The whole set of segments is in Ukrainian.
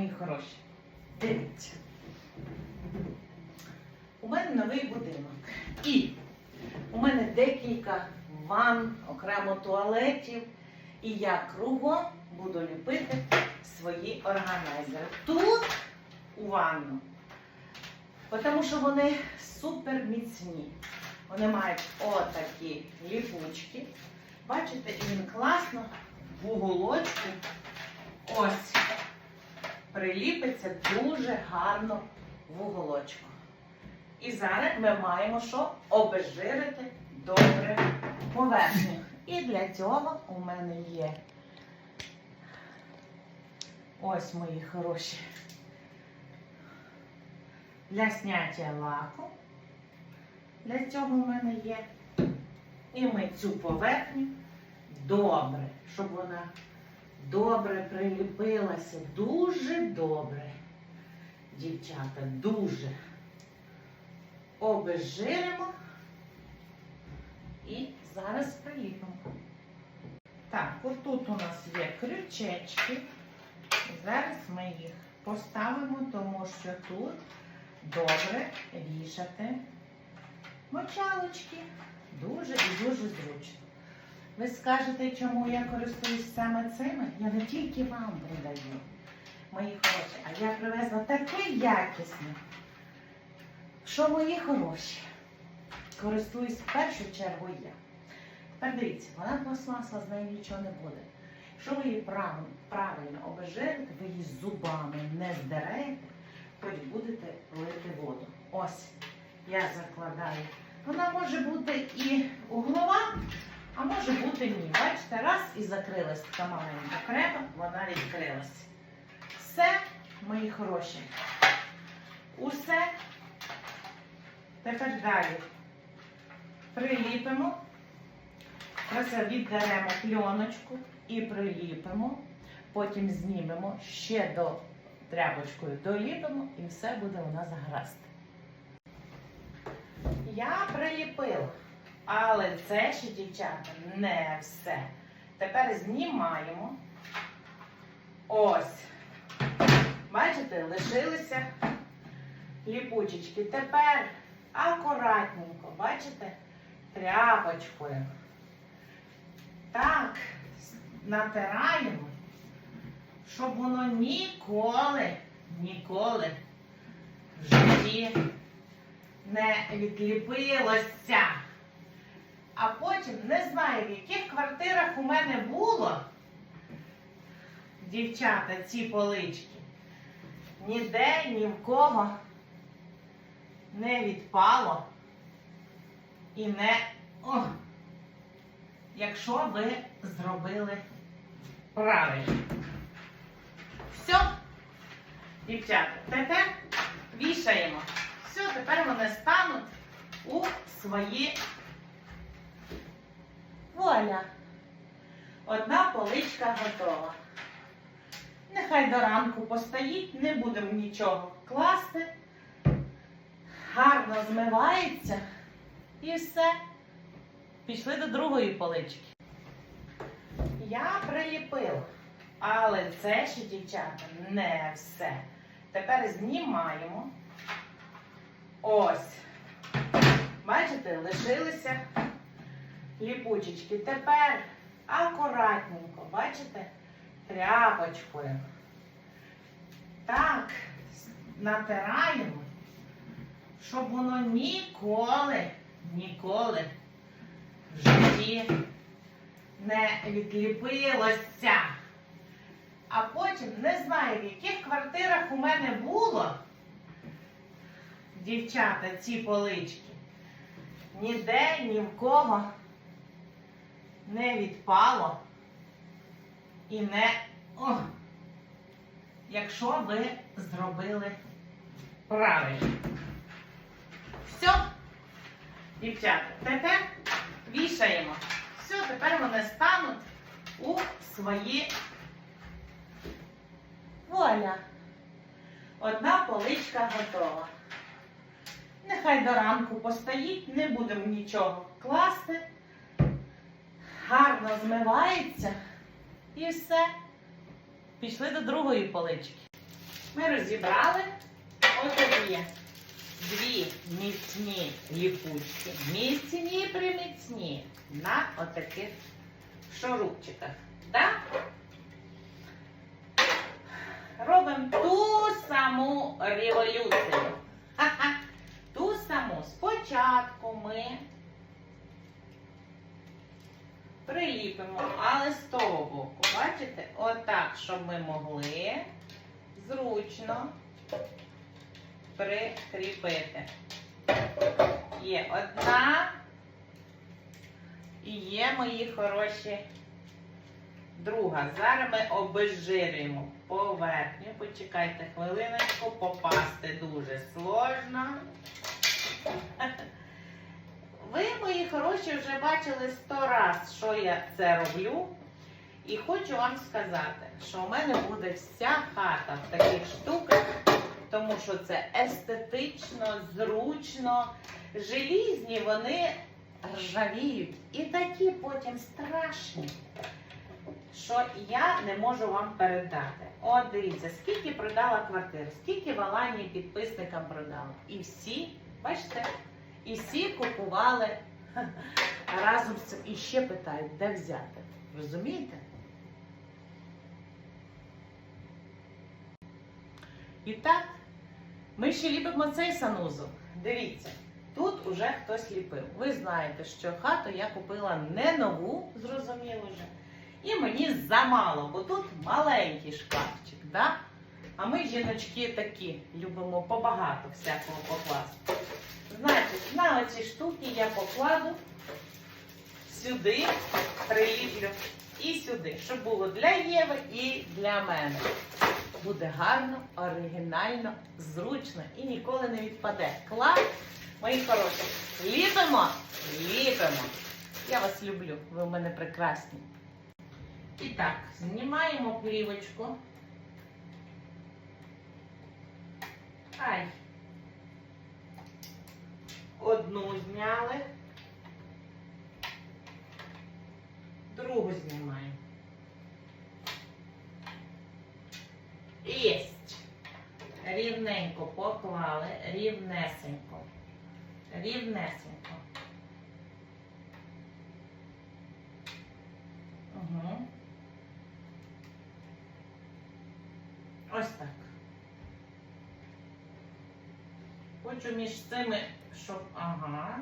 мої хороші. Дивіться. У мене новий будинок. І у мене декілька ванн, окремо туалетів. І я кругом буду ліпити свої органайзери. Тут у ванну. Тому що вони супер міцні. Вони мають отакі ліпучки. Бачите, і він класно в уголочку ось приліпиться дуже гарно в уголочку. І зараз ми маємо що? Обезжирити добре поверхню. І для цього у мене є ось мої хороші для зняття лаку. Для цього у мене є. І ми цю поверхню добре, щоб вона добре приліпилася. Дуже добре. Дівчата, дуже обезжиримо і зараз приліпимо. Так, отут у нас є крючечки. Зараз ми їх поставимо, тому що тут добре вішати мочалочки. Дуже і дуже зручно. Ви скажете, чому я користуюсь саме цими? Я не тільки вам продаю, мої хороші, а я привезла таке якісне, що мої хороші. Користуюсь в першу чергу я. Тепер дивіться, вона пластмасла, з нею нічого не буде. Якщо ви її правильно, обезжирите, ви її зубами не здерете, хоч будете лити воду. Ось я закладаю. Вона може бути і углова, а може бути ні. Бачите, раз і закрилась така маленька креpa, вона відкрилась. Все, мої хороші. Усе. Тепер далі приліпимо. Просто віддаремо пленочку і приліпимо. Потім знімемо, ще до тряпочкою доліпимо і все буде у нас гаразд. Я приліпила, але це ще, дівчата, не все. Тепер знімаємо. Ось. Бачите, лишилися ліпучечки. Тепер акуратненько, бачите, тряпочкою. Так, натираємо, щоб воно ніколи, ніколи в житті не відліпилося. А потім не знаю, в яких квартирах у мене було, дівчата, ці полички. Ніде ні в кого не відпало і не. О, якщо ви зробили правильно. Все, дівчата, тепер вішаємо. Все, тепер вони стануть у свої вуаля. Одна поличка готова. Нехай до ранку постоїть, не будемо нічого класти. Гарно змивається і все. Пішли до другої полички. Я приліпила, але це ще, дівчата, не все. Тепер знімаємо. Ось. Бачите, лишилися ліпучечки. Тепер акуратненько, бачите, тряпочкою. Так, натираємо, щоб воно ніколи, ніколи в житті не відліпилося. А потім не знаю, в яких квартирах у мене було дівчата, ці полички. Ніде ні в кого не відпало і не. О, якщо ви зробили правильно. Все, дівчата, тепер вішаємо. Все, тепер вони стануть у свої вуаля. Одна поличка готова. Нехай до ранку постоїть, не будемо нічого класти. Гарно змивається і все. Пішли до другої полички. Ми розібрали. Ось є дві міцні ліпучки. Міцні приміцні на отаких шурупчиках. Да? Робимо ту саму революцію. Ха-ха. Ту саму. Спочатку ми приліпимо, але з того боку. Бачите? Отак, щоб ми могли зручно прикріпити. Є одна і є мої хороші друга. Зараз ми обезжирюємо поверхню. Почекайте хвилиночку, попасти дуже сложно. Хороші, вже бачили сто раз, що я це роблю. І хочу вам сказати, що в мене буде вся хата в таких штуках, тому що це естетично, зручно. Желізні вони ржавіють і такі потім страшні, що я не можу вам передати. От дивіться, скільки продала квартир, скільки в Аланії підписникам продала. І всі, бачите, і всі купували разом з цим. І ще питають, де взяти. Розумієте? І так, ми ще ліпимо цей санузел. Дивіться, тут уже хтось ліпив. Ви знаєте, що хату я купила не нову, зрозуміло вже. І мені замало, бо тут маленький шкафчик, да? А ми, жіночки, такі любимо побагато всякого покласти. Знаєте, на оці штуки я покладу сюди, приліплю і сюди, щоб було для Єви і для мене. Буде гарно, оригінально, зручно і ніколи не відпаде. Клас, мої хороші. Ліпимо, ліпимо. Я вас люблю, ви в мене прекрасні. І так, знімаємо плівочку. Ай. Одну зняли. Другу знімаємо. Єсть. Рівненько поклали, рівнесенько. Рівнесенько. Угу. Ось так. Хочу між цими, щоб. Ага.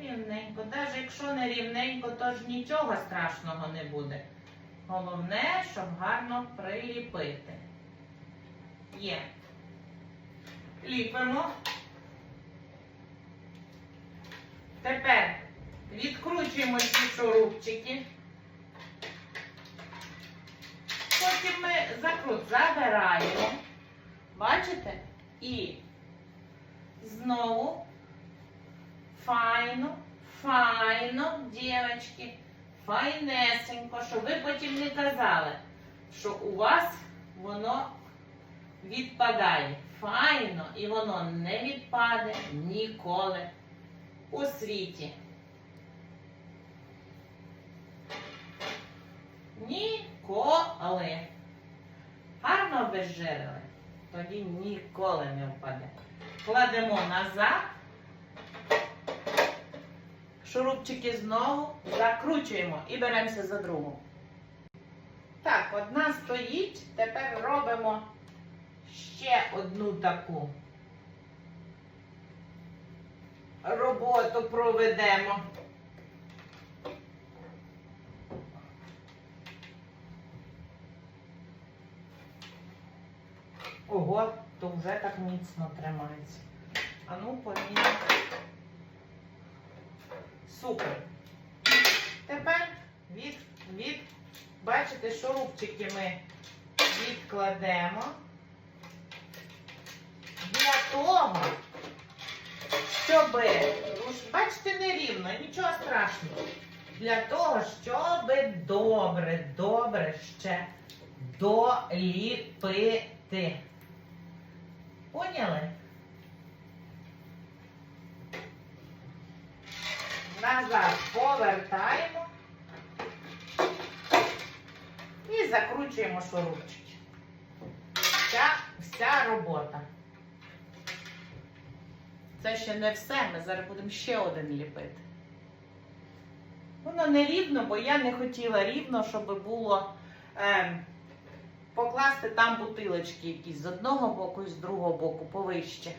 Рівненько. Навіть якщо не рівненько, то ж нічого страшного не буде. Головне, щоб гарно приліпити. Є. Ліпимо. Тепер відкручуємо ці шурупчики. Потім ми закрут забираємо. Бачите? І знову файно, файно, дівчатки, файнесенько, щоб ви потім не казали, що у вас воно відпадає. Файно, і воно не відпаде ніколи у світі. Ніколи. Гарно обезжирили, тоді ніколи не впаде. Кладемо назад. Шурупчики знову закручуємо і беремося за другу. Так, одна стоїть. Тепер робимо ще одну таку роботу проведемо. То вже так міцно тримається. А ну поміряй. Супер. Тепер від, від, бачите, шурупчики ми відкладемо. Для того, щоб, бачите, нерівно, нічого страшного. Для того, щоб добре, добре ще доліпити. Поняли? Назад повертаємо і закручуємо шурупчики. Так. вся робота. Це ще не все. Ми зараз будемо ще один ліпити. Воно не рівно, бо я не хотіла рівно, щоб було ем, покласти там бутилочки якісь з одного боку і з другого боку повище.